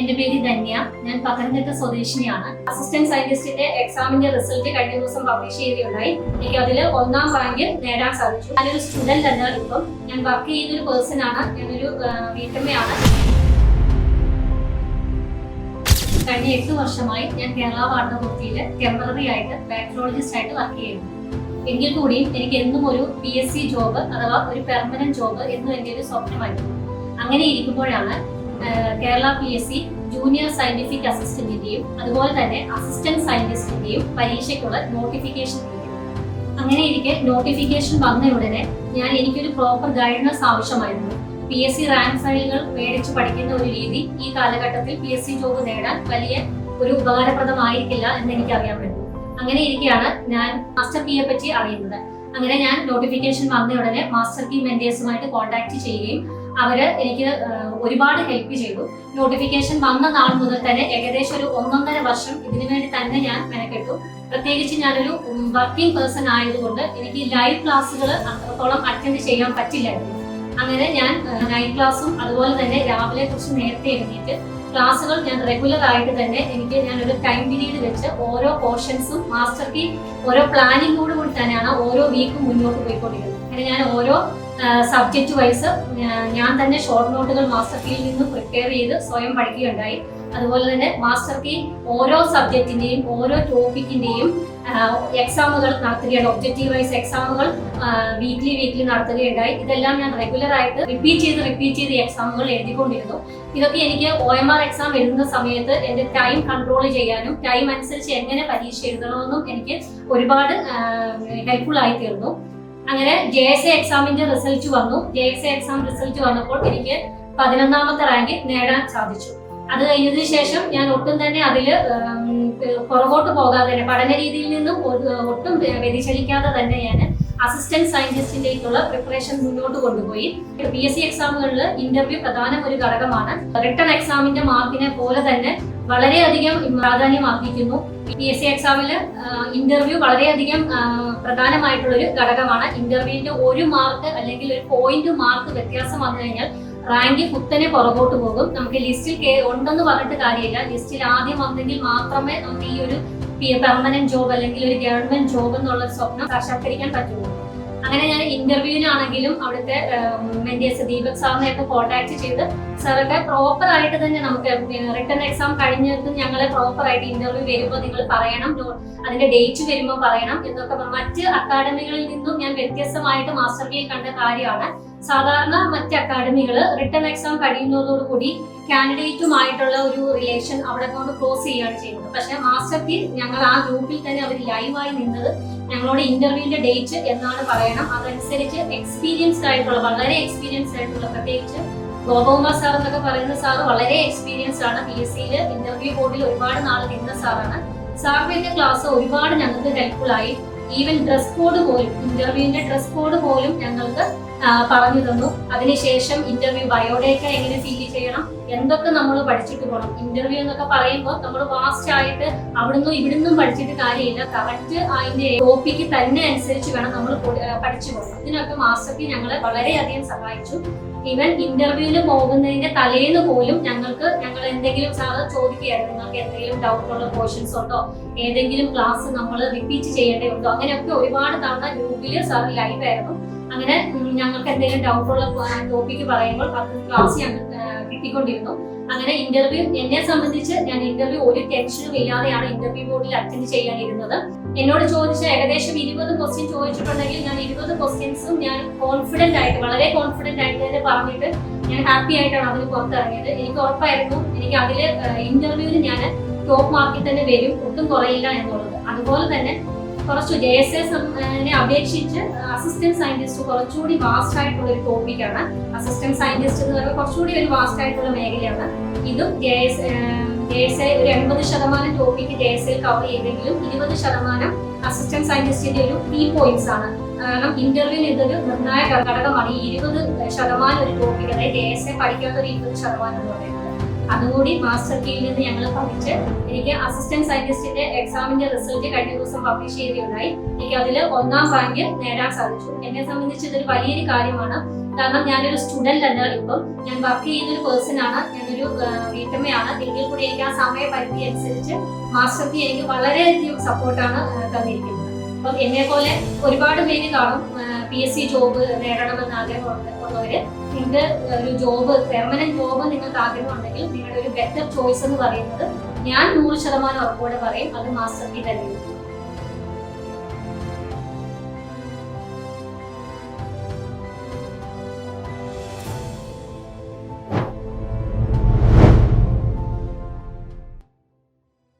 എന്റെ പേര് ധന്യ. ഞാൻ പത്തനംതിട്ട സ്വദേശിനിയാണ്. അസിസ്റ്റന്റ് സയന്റിസ്റ്റിന്റെ എക്സാമിന്റെ റിസൾട്ട് കഴിഞ്ഞ ദിവസം പബ്ലിഷ് ചെയ്യുകയുണ്ടായി. എനിക്ക് അതിൽ ഒന്നാം റാങ്ക് നേടാൻ സാധിച്ചു. ഞാനൊരു സ്റ്റുഡന്റ് അല്ല ഇപ്പം. ഞാൻ വർക്ക് ചെയ്യുന്ന ഒരു പേഴ്സൺ ആണ്. ഞാനൊരു വീട്ടമ്മയാണ്. കഴിഞ്ഞ എട്ട് വർഷമായി ഞാൻ കേരള വാർഡകുർത്തിയിൽ ടെമ്പററി ആയിട്ട് ബാക്ടറോളജിസ്റ്റ് ആയിട്ട് വർക്ക് ചെയ്യുന്നു. എങ്കിൽ കൂടിയും എനിക്ക് എന്നും ഒരു പി എസ് സി ജോബ് അഥവാ ഒരു പെർമനന്റ് ജോബ് എന്നും എന്റെ ഒരു സ്വപ്നമായിരുന്നു. അങ്ങനെ ഇരിക്കുമ്പോഴാണ് Kerala P S C junior scientific അസിസ്റ്റന്റിന്റെയും അതുപോലെ തന്നെ അസിസ്റ്റന്റ് സയന്റിസ്റ്റിന്റെയും പരീക്ഷയ്ക്കുള്ള നോട്ടിഫിക്കേഷൻ അങ്ങനെ ഇരിക്കെ നോട്ടിഫിക്കേഷൻ വന്ന ഉടനെ ഞാൻ എനിക്കൊരു പ്രോപ്പർ ഗൈഡൻസ് ആവശ്യമായിരുന്നു. പി എസ് സി റാങ്ക് ഫയലുകൾ മേടിച്ച് പഠിക്കുന്ന ഒരു രീതി ഈ കാലഘട്ടത്തിൽ പി എസ് സി ജോബ് നേടാൻ വലിയ ഒരു ഉപകാരപ്രദമായിരിക്കില്ല എന്ന് എനിക്ക് അറിയാൻ പറ്റും. അങ്ങനെ ഇരിക്കെയാണ് ഞാൻ മാസ്റ്റർ പിയെ പറ്റി അറിയുന്നത്. അങ്ങനെ ഞാൻ നോട്ടിഫിക്കേഷൻ വന്ന ഉടനെ മാസ്റ്റർ പി മെന്റേഴ്സുമായിട്ട് കോൺടാക്ട് ചെയ്യുകയും അവർ എനിക്ക് ഒരുപാട് ഹെൽപ്പ് ചെയ്തു. നോട്ടിഫിക്കേഷൻ വന്ന നാൾ മുതൽ തന്നെ ഏകദേശം ഒരു ഒന്നൊന്നര വർഷം ഇതിനു വേണ്ടി തന്നെ ഞാൻ മെനക്കെട്ടു. പ്രത്യേകിച്ച് ഞാനൊരു വർക്കിംഗ് പേഴ്സൺ ആയതുകൊണ്ട് എനിക്ക് ലൈവ് ക്ലാസ്സുകൾ അത്രത്തോളം അറ്റൻഡ് ചെയ്യാൻ പറ്റില്ലായിരുന്നു. അങ്ങനെ ഞാൻ നൈറ്റ് ക്ലാസ്സും അതുപോലെ തന്നെ രാവിലെ കുറച്ച് നേരത്തെ എഴുന്നേറ്റ് ക്ലാസ്സുകൾ ഞാൻ റെഗുലർ ആയിട്ട് തന്നെ എനിക്ക് ഞാൻ ഒരു ടൈം പീരീഡ് വെച്ച് ഓരോ പോർഷൻസും മാസ്റ്റർ കീ ഓരോ പ്ലാനിങ്ങോട് കൂടി തന്നെയാണ് ഓരോ വീക്കും മുന്നോട്ട് പോയിക്കൊണ്ടിരുന്നത് അങ്ങനെ ഞാൻ ഓരോ സബ്ജക്റ്റ് വൈസ് ഞാൻ തന്നെ ഷോർട്ട് നോട്ടുകൾ മാസ്റ്റർ കീയിൽ നിന്ന് പ്രിപ്പയർ ചെയ്ത് സ്വയം പഠിക്കുകയുണ്ടായി. അതുപോലെ തന്നെ മാസ്റ്റർ കീ ഓരോ സബ്ജക്റ്റിന്റെയും ഓരോ ടോപ്പിക്കിന്റെയും എക്സാമുകൾ നടത്തുകയാണ്. ഒബ്ജക്റ്റീവ് വൈസ് എക്സാമുകൾ വീക്ക്ലി വീക്ക്ലി നടത്തുകയുണ്ടായി. ഇതെല്ലാം ഞാൻ റെഗുലർ ആയിട്ട് റിപ്പീറ്റ് ചെയ്ത് റിപ്പീറ്റ് ചെയ്ത് എക്സാമുകൾ എഴുതിക്കൊണ്ടിരുന്നു. ഇതൊക്കെ എനിക്ക് ഒ എം ആർ എക്സാം എഴുതുന്ന സമയത്ത് എന്റെ ടൈം കൺട്രോൾ ചെയ്യാനും ടൈം അനുസരിച്ച് എങ്ങനെ പരീക്ഷ എഴുതണമെന്നും എനിക്ക് ഒരുപാട് ഹെൽപ്ഫുൾ ആയി തീർന്നു അങ്ങനെ ജെ എസ് എ എക്സാമിന്റെ റിസൾട്ട് വന്നു. J S A exam result വന്നപ്പോൾ എനിക്ക് പതിനൊന്നാമത്തെ റാങ്ക് നേടാൻ സാധിച്ചു. അത് കഴിഞ്ഞതിന് ശേഷം ഞാൻ ഒട്ടും തന്നെ അതിൽ പുറകോട്ട് പോകാതെ തന്നെ പഠന രീതിയിൽ നിന്നും ഒട്ടും വ്യതിചലിക്കാതെ തന്നെ ഞാൻ അസിസ്റ്റന്റ് സയന്റിസ്റ്റിലേക്കുള്ള പ്രിപ്പറേഷൻ മുന്നോട്ട് കൊണ്ടുപോയി. പി എസ് സി എക്സാമുകളിൽ ഇന്റർവ്യൂ പ്രധാന ഒരു ഘടകമാണ്. റിട്ടൺ എക്സാമിന്റെ മാർക്കിനെ പോലെ തന്നെ വളരെയധികം പ്രാധാന്യം അർഹിക്കുന്നു പി എസ് സി എക്സാമിൽ ഇന്റർവ്യൂ വളരെയധികം പ്രധാനമായിട്ടുള്ള ഒരു ഘടകമാണ്. ഇന്റർവ്യൂവിന്റെ ഒരു മാർക്ക് അല്ലെങ്കിൽ ഒരു പോയിന്റ് മാർക്ക് വ്യത്യാസം വന്നു കഴിഞ്ഞാൽ റാങ്ക് കുത്തനെ പുറകോട്ട് പോകും. നമുക്ക് ലിസ്റ്റിൽ ഉണ്ടെന്ന് പറഞ്ഞിട്ട് കാര്യമില്ല. ലിസ്റ്റിൽ ആദ്യം വന്നെങ്കിൽ മാത്രമേ നമുക്ക് ഈ ഒരു പെർമനന്റ് ജോബ് അല്ലെങ്കിൽ ഒരു ഗവൺമെന്റ് ജോബ് എന്നുള്ള സ്വപ്നം സാക്ഷാത്കരിക്കാൻ പറ്റുള്ളൂ. അങ്ങനെ ഞാൻ ഇന്റർവ്യൂവിനാണെങ്കിലും അവിടുത്തെ മെന്റേഴ്സ് ദീപക് സാറിനെയൊക്കെ കോൺടാക്ട് ചെയ്ത് സാറൊക്കെ പ്രോപ്പർ ആയിട്ട് തന്നെ നമുക്ക് റിട്ടേൺ എക്സാം കഴിഞ്ഞിട്ട് ഞങ്ങളെ പ്രോപ്പർ ആയിട്ട് ഇന്റർവ്യൂ വരുമ്പോൾ നിങ്ങൾ പറയണം. അതിന്റെ ഡേറ്റ് വരുമ്പോൾ പറയണം. എന്നൊക്കെ മറ്റ് അക്കാഡമികളിൽ നിന്നും ഞാൻ വ്യത്യസ്തമായിട്ട് മാസ്റ്റർ കണ്ട കാര്യമാണ്. സാധാരണ മറ്റ് അക്കാഡമികൾ റിട്ടേൺ എക്സാം കഴിയുന്നതോടുകൂടി കാൻഡിഡേറ്റുമായിട്ടുള്ള ഒരു റിലേഷൻ അവിടെ കൊണ്ട് ക്ലോസ് ചെയ്യുകയാണ് ചെയ്യുന്നത്. പക്ഷെ മാസ്റ്റർ കീ ഞങ്ങൾ ആ ഗ്രൂപ്പിൽ തന്നെ അവർ ലൈവായി നിന്നത് ഞങ്ങളോട് ഇന്റർവ്യൂവിന്റെ ഡേറ്റ് എന്നാണ് പറയണം. അതനുസരിച്ച് എക്സ്പീരിയൻസ്ഡ് ആയിട്ടുള്ള വളരെ എക്സ്പീരിയൻസ്ഡ് ആയിട്ടുള്ള പ്രത്യേകിച്ച് ഗോപകുമാർ സാർ എന്നൊക്കെ പറയുന്ന സാർ വളരെ എക്സ്പീരിയൻസ്ഡ് ആണ്. പി എസ് സിയിൽ ഇന്റർവ്യൂ ബോർഡിൽ ഒരുപാട് നാൾ നിന്ന സാറാണ്. സാറിന്റെ ക്ലാസ് ഒരുപാട് ഞങ്ങൾക്ക് ഹെൽപ്ഫുൾ ആയി. ഈവൻ ഡ്രസ് കോഡ് പോലും ഇന്റർവ്യൂവിന്റെ ഡ്രസ് കോഡ് പോലും ഞങ്ങൾക്ക് പറഞ്ഞു തന്നു. അതിനുശേഷം ഇന്റർവ്യൂ ബയോഡേറ്റ എങ്ങനെ ഫീൽ ചെയ്യണം? എന്തൊക്കെ നമ്മൾ പഠിച്ചിട്ട് പോകണം ഇന്റർവ്യൂ എന്നൊക്കെ പറയുമ്പോൾ നമ്മൾ വാസ്റ്റ് ആയിട്ട് അവിടുന്ന് ഇവിടുന്നും പഠിച്ചിട്ട് കാര്യമില്ല. കറക്റ്റ് അതിന്റെ ടോപ്പിക്ക് തന്നെ അനുസരിച്ച് വേണം നമ്മൾ പഠിച്ചു പോകണം ഇതിനൊക്കെ മാസ്റ്റർക്ക് ഞങ്ങളെ വളരെയധികം സഹായിച്ചു. ഇവൻ ഇന്റർവ്യൂവിന് പോകുന്നതിന്റെ തലേന്ന് പോലും ഞങ്ങൾക്ക് ഞങ്ങൾ എന്തെങ്കിലും സാറ് ചോദിക്കുകയായിരുന്നു. നിങ്ങൾക്ക് എന്തെങ്കിലും ഡൗട്ട് ഉള്ള പോർഷൻസ് ഉണ്ടോ? ഏതെങ്കിലും ക്ലാസ് നമ്മൾ റിപ്പീറ്റ് ചെയ്യേണ്ടതുണ്ടോ? അങ്ങനെയൊക്കെ ഒരുപാട് തവണ ഗ്രൂപ്പിൽ സാർ ലൈവ് ആയിരുന്നു. അങ്ങനെ ഞങ്ങൾക്ക് എന്തെങ്കിലും ഡൗട്ട് ഉള്ള ടോപ്പിക്ക് പറയുമ്പോൾ പത്ത് ക്ലാസ് ഞങ്ങൾ കിട്ടിക്കൊണ്ടിരുന്നു. അങ്ങനെ ഇന്റർവ്യൂ എന്നെ സംബന്ധിച്ച് ഞാൻ ഇന്റർവ്യൂ ഒരു ടെൻഷനും ഇല്ലാതെയാണ് ഇന്റർവ്യൂ ബോർഡിൽ അറ്റൻഡ് ചെയ്യാനിരുന്നത്. എന്നോട് ചോദിച്ച ഏകദേശം ഇരുപത് ക്വസ്റ്റ്യൻ ചോദിച്ചിട്ടുണ്ടെങ്കിൽ ഞാൻ ഇരുപത് ക്വസ്റ്റ്യൻസും ഞാൻ കോൺഫിഡന്റ് ആയിട്ട് വളരെ കോൺഫിഡന്റ് ആയിട്ട് തന്നെ പറഞ്ഞിട്ട് ഞാൻ ഹാപ്പി ആയിട്ടാണ് അതിന് പുറത്തിറങ്ങിയത്. എനിക്ക് ഉറപ്പായിരുന്നു എനിക്ക് അതിൽ ഇന്റർവ്യൂവിൽ ഞാൻ ടോപ്പ് മാർക്കിൽ തന്നെ വരും ഒട്ടും കുറയില്ല എന്നുള്ളത്. അതുപോലെ തന്നെ കുറച്ച് ജെ എസ് എസ് അപേക്ഷിച്ച് അസിസ്റ്റന്റ് സയന്റിസ്റ്റ് കുറച്ചുകൂടി വാസ്റ്റ് ആയിട്ടുള്ള ഒരു ടോപ്പിക്കാണ് അസിസ്റ്റന്റ് സയന്റിസ്റ്റ് എന്ന് പറയുമ്പോൾ കുറച്ചുകൂടി ഒരു വാസ്റ്റ് ആയിട്ടുള്ള മേഖലയാണ്. ഇതും J S J S A ഒരു എൺപത് ശതമാനം topic J S I cover ചെയ്തെങ്കിലും ഇരുപത് ശതമാനം അസിസ്റ്റന്റ് സയന്റിസ്റ്റിന്റെ ഒരു കീ പോയിന്റ്സ് ആണ്. കാരണം ഇന്റർവ്യൂ ഇതൊരു നിർണായക ഘടകമാണ്. ഈ ഇരുപത് ശതമാനം ഒരു ടോപ്പിക് അതായത് ജെ എസ് എ പഠിക്കാത്ത ഒരു ഇരുപത് ശതമാനം എന്ന് പറയുന്നത്. അതുകൂടി മാസ്റ്റർ കീയിൽ നിന്ന് ഞങ്ങൾ പഠിച്ച് എനിക്ക് അസിസ്റ്റന്റ് സയന്റിസ്റ്റിന്റെ എക്സാമിന്റെ റിസൾട്ട് കഴിഞ്ഞ ദിവസം പബ്ലിഷ് ചെയ്യുകയുണ്ടായി. എനിക്ക് അതിൽ ഒന്നാം റാങ്ക് നേടാൻ സാധിച്ചു. എന്നെ സംബന്ധിച്ച് ഇതൊരു വലിയൊരു കാര്യമാണ്. കാരണം ഞാനൊരു സ്റ്റുഡന്റ് അല്ല ഇപ്പം. ഞാൻ വർക്ക് ചെയ്യുന്ന ഒരു പേഴ്സൺ ആണ്. ഞാനൊരു വീട്ടമ്മയാണ്. എങ്കിൽ കൂടി എനിക്ക് ആ സമയപരിധി അനുസരിച്ച് മാസ്റ്റർ കീ എനിക്ക് വളരെയധികം സപ്പോർട്ടാണ് തന്നിരിക്കുന്നത്. അപ്പം എന്നെ പോലെ ഒരുപാട് പേര് കാണും പി എസ് സി ജോബ് നേടണമെന്ന് ആഗ്രഹമുള്ളവര് നിങ്ങൾക്ക് ഒരു ജോബ് പെർമനന്റ് ജോബ് നിങ്ങൾക്ക് ആഗ്രഹമുണ്ടെങ്കിൽ നിങ്ങളുടെ ഒരു ബെറ്റർ ചോയ്സ് എന്ന് പറയുന്നത് ഞാൻ നൂറ് ശതമാനം ഉറപ്പോടെ പറയും അത് മാസ്റ്റർ കീ തന്നെയാണ്.